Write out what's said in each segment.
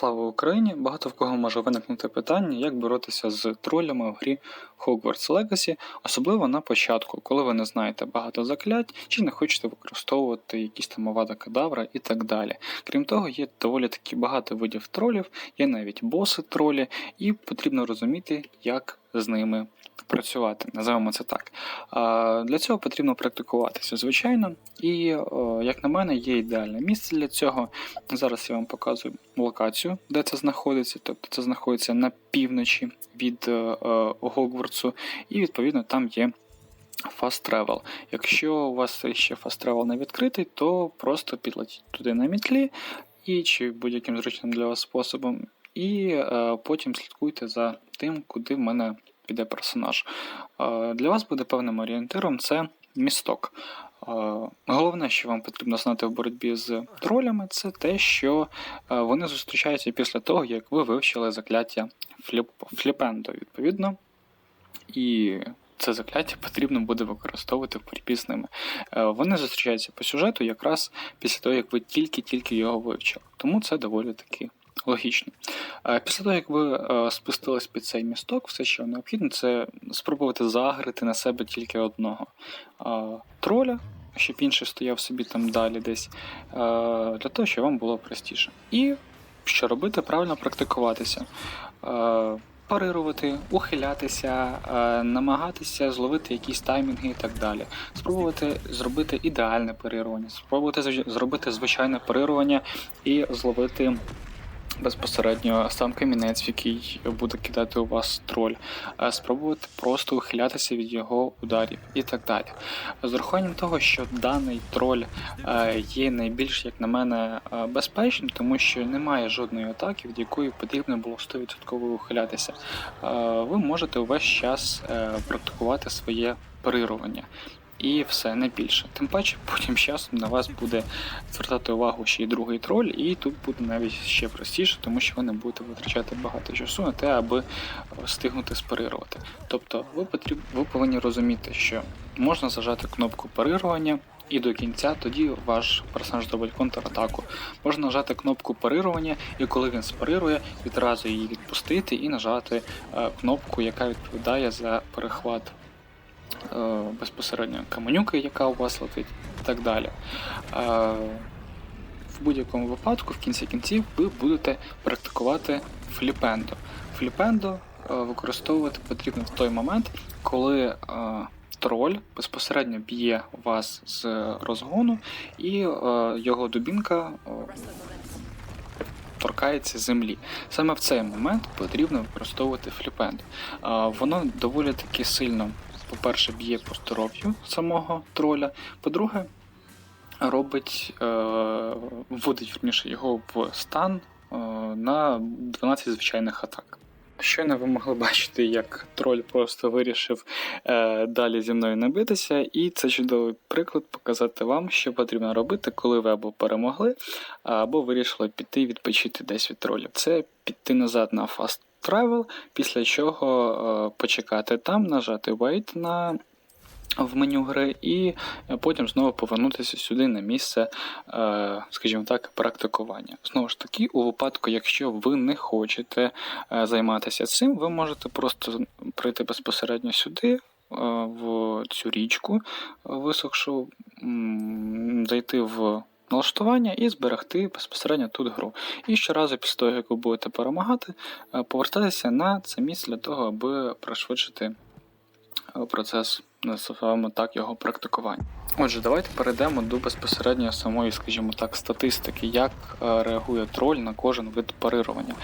Слава Україні! Багато в кого може виникнути питання, як боротися з тролями в грі Hogwarts Legacy, особливо на початку, коли ви не знаєте багато заклять чи не хочете використовувати якісь там авада кадавра і так далі. Крім того, є доволі таки багато видів тролів, є навіть боси тролі, і потрібно розуміти, як з ними працювати, називаємо це так. Для цього потрібно практикуватися, звичайно, і, як на мене, є ідеальне місце для цього. Зараз я вам показую локацію, де це знаходиться. Тобто це знаходиться на півночі від е, е, Гогвартсу, і відповідно там є. Fast Travel. Якщо у вас ще Fast Travel не відкритий, то просто підлетіть туди на мітлі і чи будь-яким зручним для вас способом, і е, потім слідкуйте за тим, куди в мене піде персонаж. Е, для вас буде певним орієнтиром це місток. Е, Головне, що вам потрібно знати в боротьбі з тролями, це те, що е, вони зустрічаються після того, як ви вивчили закляття фліп... фліпендо, відповідно. І це закляття потрібно буде використовувати в боротьбі з ними. Е, Вони зустрічаються по сюжету якраз після того, як ви тільки-тільки його вивчили. Тому це доволі таки логічно. Е, Після того, як ви е, спустились під цей місток, все, що необхідно, це спробувати загрити на себе тільки одного е, троля, щоб інший стояв собі там далі десь, для того, щоб вам було простіше. І що робити? Правильно практикуватися. Парирувати, ухилятися, намагатися зловити якісь таймінги і так далі. Спробувати зробити ідеальне парирування, спробувати зробити звичайне парирування і зловити безпосередньо сам камінець, який буде кидати у вас троль, е, спробувати просто ухилятися від його ударів і так далі. З урахуванням того, що даний троль е, є найбільш, як на мене, е, безпечним, тому що немає жодної атаки, від якої потрібно було 100% ухилятися. Ви можете увесь час практикувати своє парирування. І все не більше. Тим паче, потім часом на вас буде звертати увагу ще й другий троль, і тут буде навіть ще простіше, тому що ви не будете витрачати багато часу на те, аби е, встигнути спарирувати. Тобто, ви потріб... ви повинні розуміти, що можна зажати кнопку парирування. І до кінця тоді ваш персонаж зробить контратаку. Можна нажати кнопку парирування, і коли він спарирує, відразу її відпустити і нажати е, кнопку, яка відповідає за перехват безпосередньо каменюки, яка у вас летить, і так далі. Е, в будь-якому випадку, в кінці кінців, ви будете практикувати фліпендо. Фліпендо е, використовувати потрібно в той момент, коли е, троль безпосередньо б'є вас з розгону, і його дубінка торкається землі. Саме в цей момент потрібно використовувати фліпендо. Е, Воно доволі таки сильно, по-перше, б'є по здоров'ю самого троля. По-друге, робить, е, вводить верніше його в стан е, на 12 звичайних атак. Щойно ви могли бачити, як троль просто вирішив е, далі зі мною не битися, і це чудовий приклад показати вам, що потрібно робити, коли ви або перемогли, або вирішили піти відпочити десь від тролів. Це піти назад на Fast Travel, після чого е, почекати там, нажати Wait на в меню гри, і е, потім знову повернутися сюди на місце, е, скажімо так, практикування. Знову ж таки, у випадку, якщо ви не хочете займатися цим, ви можете просто прийти безпосередньо сюди. В цю річку висохшу, зайти в налаштування і зберегти безпосередньо тут гру. І щоразу після того, як ви будете перемагати, е, повертатися на це місце для того, аби пришвидшити е, процес, називаємо так, його практикування. Отже, давайте перейдемо до безпосередньо самої, скажімо так, статистики, як е, реагує троль на кожен вид парирування.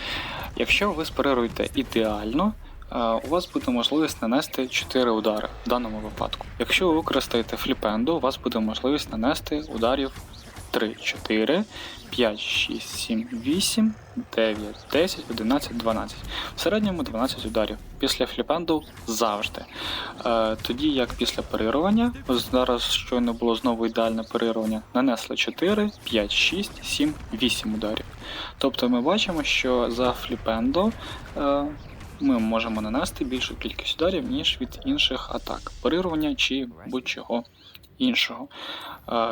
Якщо ви спарируєте ідеально, е, у вас буде можливість нанести 4 удари в даному випадку. Якщо ви використаєте фліпендо, у вас буде можливість нанести ударів 3, 4, 5, 6, 7, 8, 9, 10, 11, 12. В середньому 12 ударів. Після фліпенду завжди. Е, тоді як після парирування, зараз щойно було знову ідеальне парирування, нанесли 4, 5, 6, 7, 8 ударів. Тобто ми бачимо, що за фліпендо е, ми можемо нанести більшу кількість ударів, ніж від інших атак, парирування чи будь-чого іншого.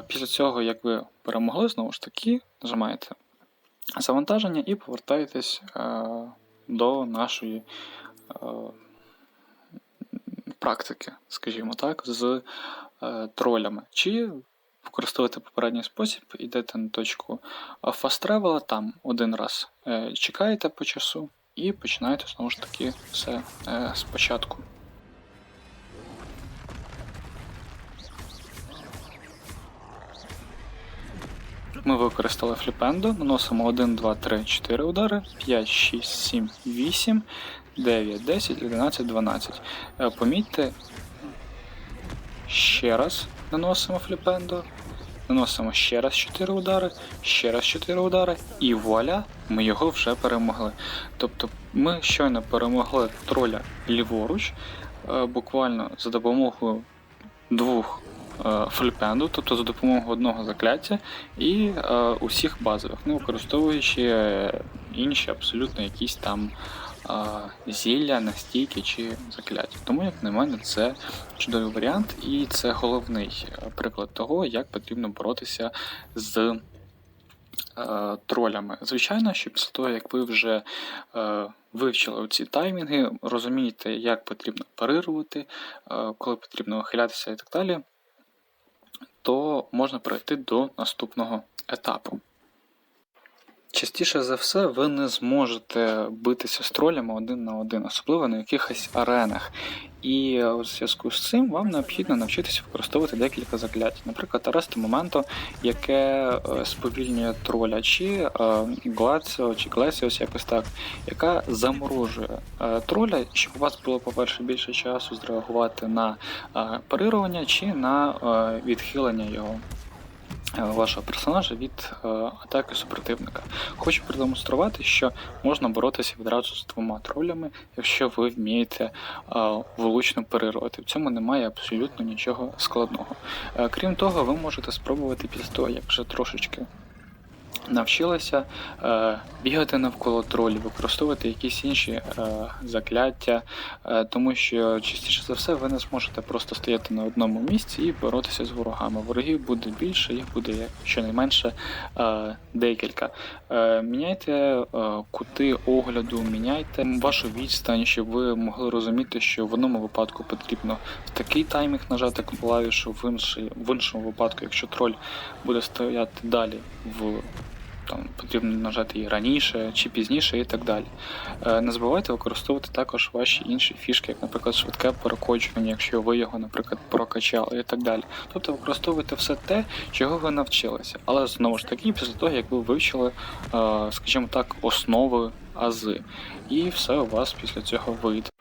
Після цього, як ви перемогли, знову ж таки, нажимаєте завантаження і повертаєтесь до нашої практики, скажімо так, з тролями. Чи використовуєте попередній спосіб, йдете на точку Fast Travel, там один раз е, чекаєте по часу і починаєте знову ж таки все е, спочатку. Ми використали фліпендо, наносимо 1, 2, 3, 4 удари, 5, 6, 7, 8, 9, 10, 11, 12. Е, Помітьте, ще раз наносимо фліпендо, наносимо ще раз 4 удари, ще раз 4 удари, і вуаля, ми його вже перемогли. Тобто ми щойно перемогли троля ліворуч, е, буквально за допомогою двох фліпенду, тобто за допомогою одного закляття і е, усіх базових, не використовуючи е, інші абсолютно якісь там е, зілля, настійки чи закляття. Тому, як на мене, це чудовий варіант, і це головний е, приклад того, як потрібно боротися з е, тролями. Звичайно, що після того, як ви вже е, вивчили ці таймінги, розумієте, як потрібно парирувати, е, коли потрібно ухилятися і так далі, то можна перейти до наступного етапу. Частіше за все, ви не зможете битися з тролями один на один, особливо на якихось аренах. І е, у зв'язку з цим вам необхідно навчитися використовувати декілька заклять. Наприклад, арест моменту, яке е, сповільнює троля, чи е, Глаціо, чи Глесіос, якось так, яка заморожує е, троля, щоб у вас було, по-перше, більше часу зреагувати на е, парирування чи на е, відхилення його. Е, Вашого персонажа від е, атаки супротивника. Хочу продемонструвати, що можна боротися відразу з двома тролями, якщо ви вмієте е, влучно перервати. В цьому немає абсолютно нічого складного. Крім того, ви можете спробувати після того, як вже трошечки навчилися е, бігати навколо тролів, використовувати якісь інші е, закляття, е, тому що частіше за все ви не зможете просто стояти на одному місці і боротися з ворогами. Ворогів буде більше, їх буде щонайменше е, декілька. Е, міняйте е, кути огляду, міняйте вашу відстань, щоб ви могли розуміти, що в одному випадку потрібно в такий таймінг нажати клавішу, в, інший, в іншому випадку, якщо троль буде стояти далі в там потрібно нажати її раніше чи пізніше і так далі. Е, Не забувайте використовувати також ваші інші фішки, як, наприклад, швидке перекочування, якщо ви його, наприклад, прокачали і так далі. Тобто використовуйте все те, чого ви навчилися. Але знову ж таки, після того, як ви вивчили, е, скажімо так, основи ази. І все у вас після цього вийде.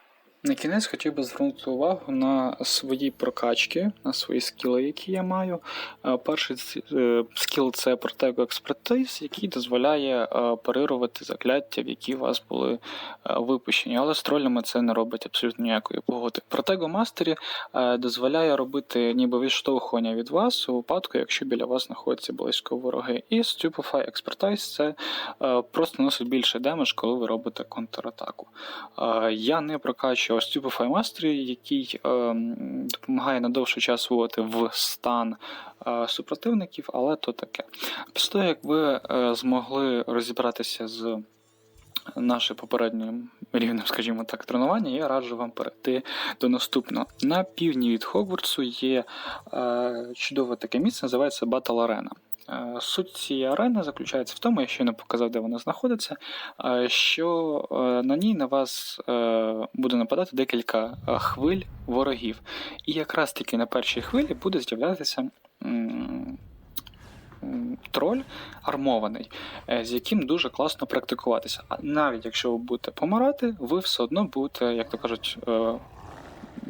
На кінець хотів би звернути увагу на свої прокачки, на свої скіли, які я маю. Е, Перший е, скіл це Protego Expertise, який дозволяє е, парирувати закляття, в які у вас були випущені. Але з тролями це не робить абсолютно ніякої погоди. Protego е, дозволяє робити ніби відштовхування від вас у випадку, якщо біля вас знаходяться близько вороги. І Stupefy Expertise це просто носить більше демедж, коли ви робите контратаку. Я не прокачував Stupefy Mastery, який е, допомагає на довший час вводити в стан е, супротивників, але то таке. Після того, як ви е, змогли розібратися з нашим попереднім рівнем, скажімо так, тренування, я раджу вам перейти до наступного. На півдні від Хогвартсу є е, чудове таке місце, називається Battle Arena. Е, Суть цієї арени заключається в тому, я ще не показав, де вона знаходиться, е, що е, на ній на вас буде нападати декілька хвиль ворогів. І якраз таки на першій хвилі буде з'являтися троль армований, з яким дуже класно практикуватися. А навіть якщо ви будете помирати, ви все одно будете, як то кажуть,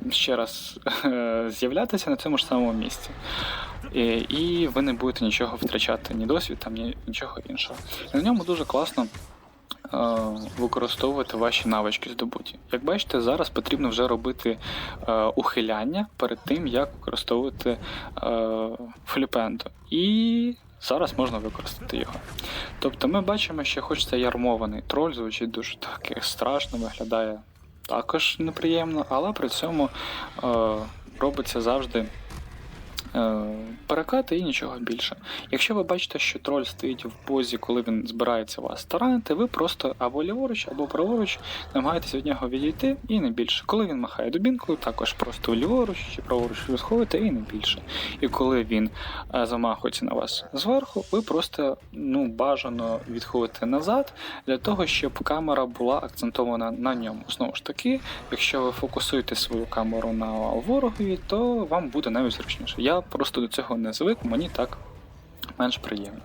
ще раз з'являтися на цьому ж самому місці. І, і ви не будете нічого втрачати, ні досвід, там, ні нічого іншого. На ньому дуже класно е, використовувати ваші навички здобуті. Як бачите, зараз потрібно вже робити е, ухиляння перед тим, як використовувати е, фліпендо. І зараз можна використати його. Тобто ми бачимо, що хоч це ярмований троль, звучить дуже так страшно, виглядає також неприємно, але при цьому е, робиться завжди е, перекати і нічого більше. Якщо ви бачите, що троль стоїть в позі, коли він збирається вас таранити, ви просто або ліворуч, або праворуч намагаєтесь від нього відійти і не більше. Коли він махає дубінкою, також просто ліворуч чи праворуч відходите і не більше. І коли він е, замахується на вас зверху, ви просто ну, бажано відходите назад для того, щоб камера була акцентована на ньому. Знову ж таки, якщо ви фокусуєте свою камеру на ворогові, то вам буде навіть зручніше. Я просто до цього не звик, мені так менш приємно.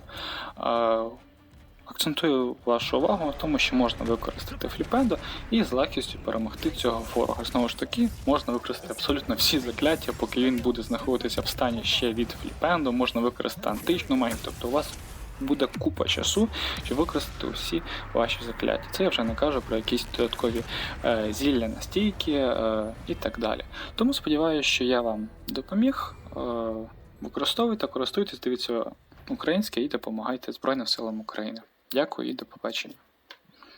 Акцентую вашу увагу на тому, що можна використати фліпендо і з легкістю перемогти цього ворога. Знову ж таки, можна використати абсолютно всі закляття, поки він буде знаходитися в стані ще від фліпендо, можна використати античну магію, тобто у вас буде купа часу, щоб використати усі ваші закляття. Це я вже не кажу про якісь додаткові е, зілля настійки е, і так далі. Тому сподіваюся, що я вам допоміг. Е, використовуйте, користуйтесь, дивіться українське і допомагайте Збройним силам України. Дякую і до побачення.